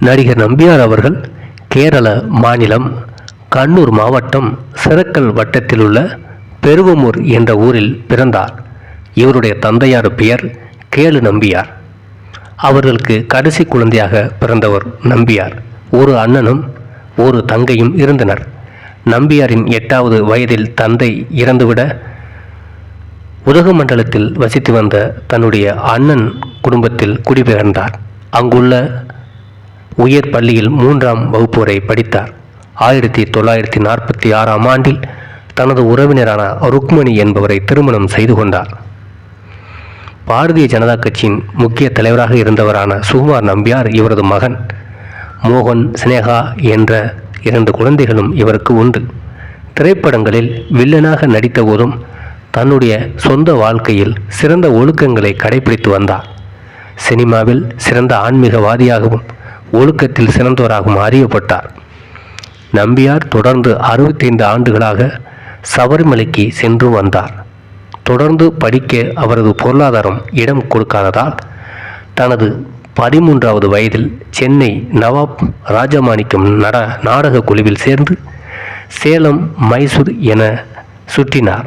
நடிகர் நம்பியார் அவர்கள் கேரள மாநிலம் கண்ணூர் மாவட்டம் சிறக்கல் வட்டத்தில் உள்ள பெருவமூர் என்ற ஊரில் பிறந்தார். இவருடைய தந்தையார் பெயர் கேளு நம்பியார். அவர்களுக்கு கடைசி குழந்தையாக பிறந்தவர் நம்பியார். ஒரு அண்ணனும் ஒரு தங்கையும் இருந்தனர். நம்பியாரின் எட்டாவது வயதில் தந்தை இறந்துவிட உதகமண்டலத்தில் வசித்து வந்த தன்னுடைய அண்ணன் குடும்பத்தில் குடிபெயர்ந்தார். அங்குள்ள உயர் பள்ளியில் மூன்றாம் வகுப்பு வரை படித்தார். ஆயிரத்தி தொள்ளாயிரத்தி நாற்பத்தி ஆறாம் ஆண்டில் தனது உறவினரான ருக்மணி என்பவரை திருமணம் செய்து கொண்டார். பாரதிய ஜனதா கட்சியின் முக்கிய தலைவராக இருந்தவரான சுகுமார் நம்பியார் இவரது மகன் மோகன் சினேகா என்ற இரண்டு குழந்தைகளும் இவருக்கு உண்டு. திரைப்படங்களில் வில்லனாக நடித்த போதும் தன்னுடைய சொந்த வாழ்க்கையில் சிறந்த ஒழுக்கங்களை கடைபிடித்து வந்தார். சினிமாவில் சிறந்த ஆன்மீகவாதியாகவும் ஒழுக்கத்தில் சிறந்தவராகவும் அறியப்பட்டார். நம்பியார் தொடர்ந்து அறுபத்தைந்து ஆண்டுகளாக சபரிமலைக்கு சென்று வந்தார். தொடர்ந்து படிக்க அவரது பொருளாதாரம் இடம் கொடுக்காததால் தனது பதிமூன்றாவது வயதில் சென்னை நவாப் ராஜமாணிக்கம் நட நாடக குழுவில் சேர்ந்து சேலம் மைசூர் என சுற்றினார்.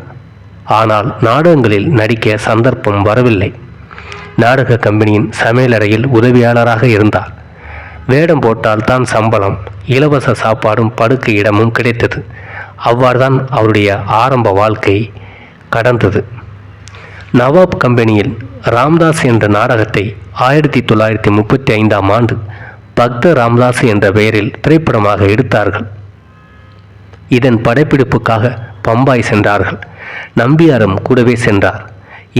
ஆனால் நாடகங்களில் நடிக்க சந்தர்ப்பம் வரவில்லை. நாடக கம்பெனியின் சமையலறையில் உதவியாளராக இருந்தார். வேடம் போட்டால் தான் சம்பளம். இலவச சாப்பாடும் படுக்கை இடமும் கிடைத்தது. அவ்வாறுதான் அவருடைய ஆரம்ப வாழ்க்கை கடந்தது. நவாப் கம்பெனியில் ராம்தாஸ் என்ற நாடகத்தை ஆயிரத்தி தொள்ளாயிரத்தி முப்பத்தி ஐந்தாம் ஆண்டு பக்த ராம்தாஸ் என்ற பெயரில் திரைப்படமாக எடுத்தார்கள். இதன் படப்பிடிப்புக்காக பம்பாய் சென்றார்கள். நம்பியாரும் கூடவே சென்றார்.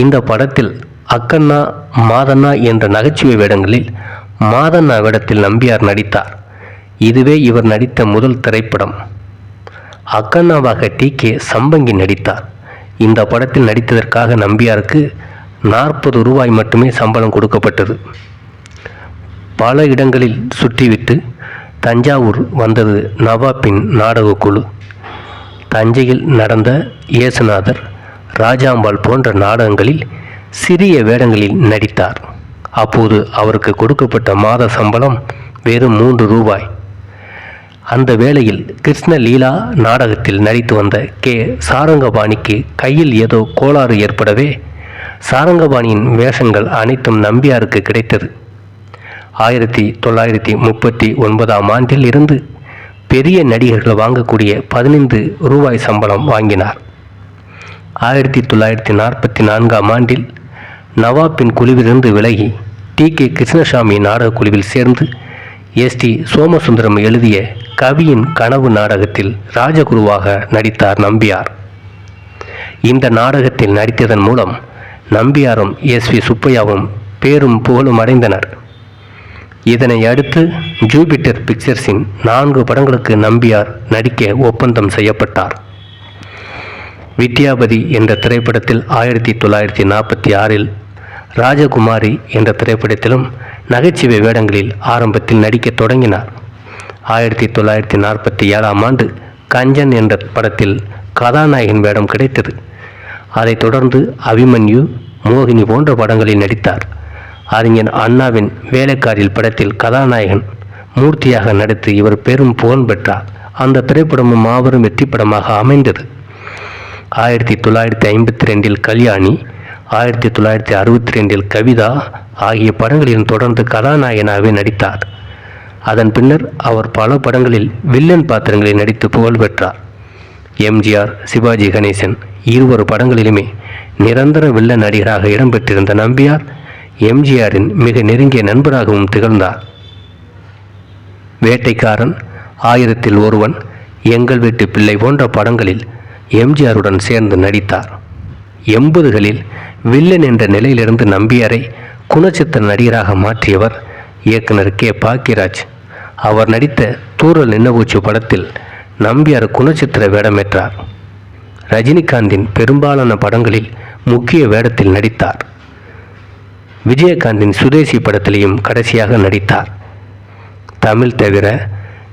இந்த படத்தில் அக்கண்ணா மாதண்ணா என்ற நகைச்சுவை வேடங்களில் மாதண்ணா வேடத்தில் நம்பியார் நடித்தார். இதுவே இவர் நடித்த முதல் திரைப்படம். அக்கண்ணாவாக டி. கே. சம்பங்கி நடித்தார். இந்த படத்தில் நடித்ததற்காக நம்பியாருக்கு நாற்பது ரூபாய் மட்டுமே சம்பளம் கொடுக்கப்பட்டது. பல இடங்களில் சுற்றிவிட்டு தஞ்சாவூர் வந்தது நவாப்பின் நாடகக்குழு தஞ்சையில் நடந்த இயேசுநாதர் ராஜாம்பாள் போன்ற நாடகங்களில் சிறிய வேடங்களில் நடித்தார். அப்போது அவருக்கு கொடுக்கப்பட்ட மாத சம்பளம் வெறும் மூன்று ரூபாய். அந்த வேளையில் கிருஷ்ண லீலா நாடகத்தில் நடித்து வந்த கே. சாரங்கபாணிக்கு கையில் ஏதோ கோளாறு ஏற்படவே சாரங்கபாணியின் வேஷங்கள் அனைத்தும் நம்பியாருக்கு கிடைத்தது. ஆயிரத்தி தொள்ளாயிரத்தி முப்பத்தி ஒன்பதாம் ஆண்டில் இருந்து பெரிய நடிகர்கள் வாங்கக்கூடிய பதினைந்து ரூபாய் சம்பளம் வாங்கினார். ஆயிரத்தி தொள்ளாயிரத்தி நாற்பத்தி நான்காம் ஆண்டில் நவாப்பின் குழுவிலிருந்து விலகி டி. கே. கிருஷ்ணசாமி நாடகக் குழுவில் சேர்ந்து எஸ். டி. சோமசுந்தரம் எழுதிய கவியின் கனவு நாடகத்தில் ராஜகுருவாக நடித்தார் நம்பியார். இந்த நாடகத்தில் நடித்ததன் மூலம் நம்பியாரும் எஸ். வி. சுப்பையாவும் பேரும் புகழும் அடைந்தனர். இதனை அடுத்து ஜூபிட்டர் பிக்சர்ஸின் நான்கு படங்களுக்கு நம்பியார் நடிக்க ஒப்பந்தம் செய்யப்பட்டார். வித்யாபதி என்ற திரைப்படத்தில் ஆயிரத்தி தொள்ளாயிரத்தி நாற்பத்தி ஆறில் ராஜகுமாரி என்ற திரைப்படத்திலும் நகைச்சுவை வேடங்களில் ஆரம்பத்தில் நடிக்கத் தொடங்கினார். ஆயிரத்தி தொள்ளாயிரத்தி நாற்பத்தி ஏழாம் ஆண்டு கஞ்சன் என்ற படத்தில் கதாநாயகன் வேடம் கிடைத்தது. அதைத் தொடர்ந்து அபிமன்யு மோகினி போன்ற படங்களில் நடித்தார். அறிஞர் அண்ணாவின் வேலைக்காரில் படத்தில் கதாநாயகன் மூர்த்தியாக நடித்து இவர் பெரும் புகழ் பெற்றார். அந்த திரைப்படமும் மாபெரும் வெற்றி படமாக அமைந்தது. ஆயிரத்தி தொள்ளாயிரத்தி ஐம்பத்தி ரெண்டில் கல்யாணி ஆயிரத்தி தொள்ளாயிரத்தி அறுபத்தி ரெண்டில் கவிதா ஆகிய படங்களில் தொடர்ந்து கதாநாயகனாகவே நடித்தார். அதன் பின்னர் அவர் பல படங்களில் வில்லன் பாத்திரங்களில் நடித்து புகழ் பெற்றார். எம்ஜிஆர் சிவாஜி கணேசன் இருவரு படங்களிலுமே நிரந்தர வில்லன் நடிகராக இடம்பெற்றிருந்த நம்பியார் எம்ஜிஆரின் மிக நெருங்கிய நண்பராகவும் திகழ்ந்தார். வேட்டைக்காரன் ஆயிரத்தில் ஒருவன் எங்கள் வீட்டு பிள்ளை போன்ற படங்களில் எம்ஜிஆருடன் சேர்ந்து நடித்தார். எண்பதுகளில் வில்லன் என்ற நிலையிலிருந்து நம்பியாரை குணச்சித்திர நடிகராக மாற்றியவர் இயக்குனர் கே. பாக்கியராஜ். அவர் நடித்த தூரல் நின்னபூச்சு படத்தில் நம்பியார் குணச்சித்திர வேடமேற்றார். ரஜினிகாந்தின் பெரும்பாலான படங்களில் முக்கிய வேடத்தில் நடித்தார். விஜயகாந்தின் சுதேசி படத்திலையும் கடைசியாக நடித்தார். தமிழ் தவிர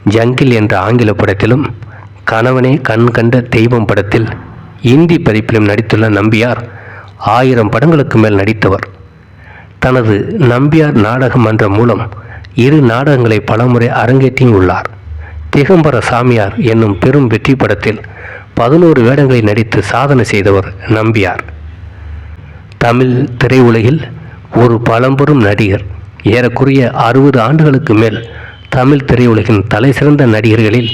ஜங்கில் என்ற ஆங்கில படத்திலும் கணவனே கண் கண்ட தெய்வம் படத்தில் இந்தி பதிப்பிலும் நடித்துள்ள நம்பியார் ஆயிரம் படங்களுக்கு மேல் நடித்தவர். தனது நம்பியார் நாடக மன்றம் மூலம் இரு நாடகங்களை பலமுறை அரங்கேற்றியும் உள்ளார். திகம்பர சாமியார் என்னும் பெரும் வெற்றி படத்தில் பதினோரு வேடங்களில் நடித்து சாதனை செய்தவர் நம்பியார். தமிழ் திரையுலகில் ஒரு பழம்பெரும் நடிகர் ஏறக்குறைய அறுபது ஆண்டுகளுக்கு மேல் தமிழ் திரையுலகின் தலைசிறந்த நடிகர்களில்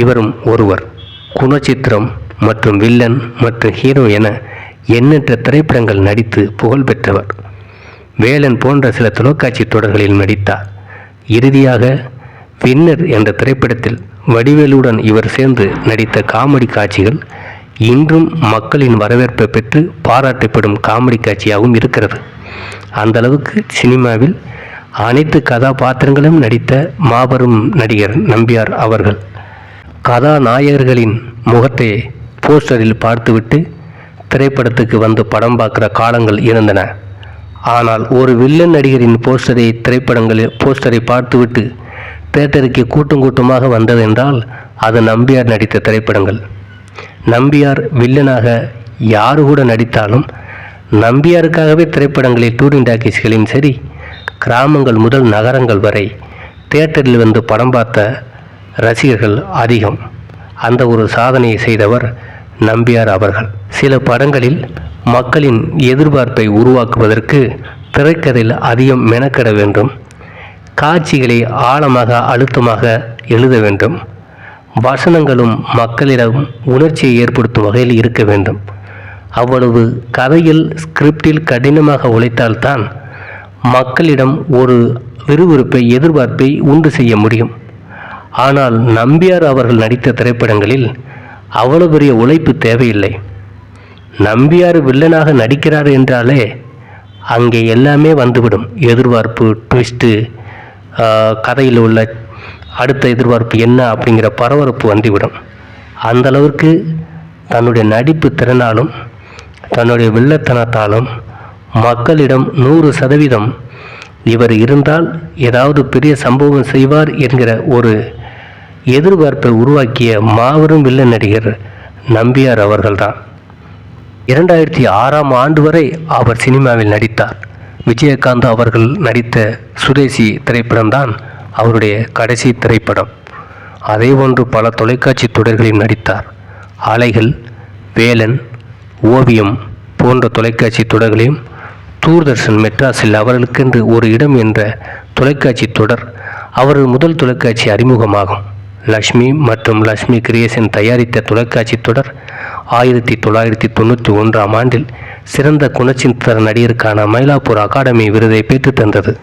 இவரும் ஒருவர் குணச்சித்திரம் மற்றும் வில்லன் மற்றும் ஹீரோ என எண்ணற்ற திரைப்படங்கள் நடித்து புகழ் பெற்றவர். வேலன் போன்ற சில தொலைக்காட்சி தொடர்களில் நடித்தார். இறுதியாக வின்னர் என்ற திரைப்படத்தில் வடிவேலுடன் இவர் சேர்ந்து நடித்த காமெடி காட்சிகள் இன்றும் மக்களின் வரவேற்பை பெற்று பாராட்டப்படும் காமெடி காட்சியாகவும் இருக்கிறது. அந்த அளவுக்கு சினிமாவில் அனைத்து கதாபாத்திரங்களும் நடித்த மாபெரும் நடிகர் நம்பியார் அவர்கள். கதாநாயகர்களின் முகத்தை போஸ்டரில் பார்த்துவிட்டு திரைப்படத்துக்கு வந்து படம் பார்க்குற காலங்கள் இருந்தன. ஆனால் ஒரு வில்லன் நடிகரின் போஸ்டரை திரைப்படங்களில் போஸ்டரை பார்த்துவிட்டு தேட்டருக்கு கூட்டம் கூட்டமாக வந்ததென்றால் அது நம்பியார் நடித்த திரைப்படங்கள். நம்பியார் வில்லனாக யாரு கூட நடித்தாலும் நம்பியாருக்காகவே திரைப்படங்களில் டூரிங் டாக்கீஸ்களின் சரி கிராமங்கள் முதல் நகரங்கள் வரை தேட்டரில் வந்து படம் பார்த்த ரசிகர்கள் அதிகம். அந்த ஒரு சாதனையை செய்தவர் நம்பியார் அவர்கள். சில படங்களில் மக்களின் எதிர்பார்ப்பை உருவாக்குவதற்கு திரைக்கதையில் அதிகம் மெனக்கெட வேண்டும். காட்சிகளை ஆழமாக அழுத்தமாக எழுத வேண்டும். வசனங்களும் மக்களிடம் உணர்ச்சியை ஏற்படுத்தும் வகையில் இருக்க வேண்டும். அவ்வளவு கதையில் ஸ்கிரிப்டில் கடினமாக உழைத்தால்தான் மக்களிடம் ஒரு விறுவிறுப்பை எதிர்பார்ப்பை உண்டு செய்ய முடியும். ஆனால் நம்பியார் அவர்கள் நடித்த திரைப்படங்களில் அவ்வளவு பெரிய உழைப்பு தேவையில்லை. நம்பியார் வில்லனாக நடிக்கிறார் என்றாலே அங்கே எல்லாமே வந்துவிடும். எதிர்பார்ப்பு ட்விஸ்ட்டு கதையில் உள்ள அடுத்த எதிர்பார்ப்பு என்ன அப்படிங்கிற பரபரப்பு வந்துவிடும். அந்த அளவுக்கு தன்னுடைய நடிப்பு திறனாலும் தன்னுடைய வில்லத்தனத்தாலும் மக்களிடம் நூறு சதவீதம் இவர் இருந்தால் ஏதாவது பெரிய சம்பவம் செய்வார் என்கிற ஒரு எதிர்பார்ப்பை உருவாக்கிய மாபெரும் வில்லன் நடிகர் நம்பியார் அவர்கள்தான். இரண்டாயிரத்தி ஆறாம் ஆண்டு வரை அவர் சினிமாவில் நடித்தார். விஜயகாந்த் அவர்கள் நடித்த சுதேசி திரைப்படம்தான் அவருடைய கடைசி திரைப்படம். அதேபோன்று பல தொலைக்காட்சி தொடர்களில் நடித்தார். அலைகள் வேலன் ஓவியம் போன்ற தொலைக்காட்சி தொடர்களையும் தூர்தர்ஷன் மெட்ராஸில் அவர்களுக்கென்று ஒரு இடம் என்ற தொலைக்காட்சி தொடர் அவரது முதல் தொலைக்காட்சி அறிமுகமாகும். லக்ஷ்மி மற்றும் லக்ஷ்மி கிரியேஷன் தயாரித்த தொலைக்காட்சி தொடர் ஆயிரத்தி தொள்ளாயிரத்தி தொண்ணூற்றி ஒன்றாம் ஆண்டில் சிறந்த குணச்சித்திர நடிகருக்கான மயிலாப்பூர் அகாடமி விருதை பெற்றுத் தந்தது.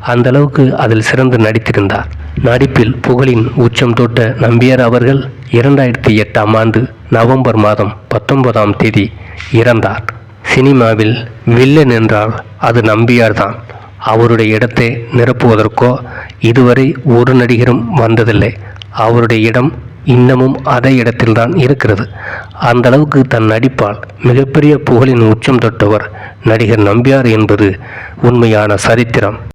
அந்த அளவுக்கு அதில் சிறந்து நடித்திருந்தார். நடிப்பில் புகழின் உச்சம் தொட்ட நம்பியார் அவர்கள் இரண்டாயிரத்தி எட்டாம் ஆண்டு நவம்பர் மாதம் பத்தொன்பதாம் தேதி இறந்தார். சினிமாவில் வில்லன் என்றால் அது நம்பியார்தான் அவருடைய இடத்தை நிரப்புவதற்கோ இதுவரை ஒரு நடிகரும் வந்ததில்லை. அவருடைய இடம் இன்னமும் அதே இடத்தில்தான் இருக்கிறது. அந்த அளவுக்கு தன் நடிப்பால் மிகப்பெரிய புகழின் உச்சம் தொட்டவர் நடிகர் நம்பியார் என்பது உண்மையான சரித்திரம்.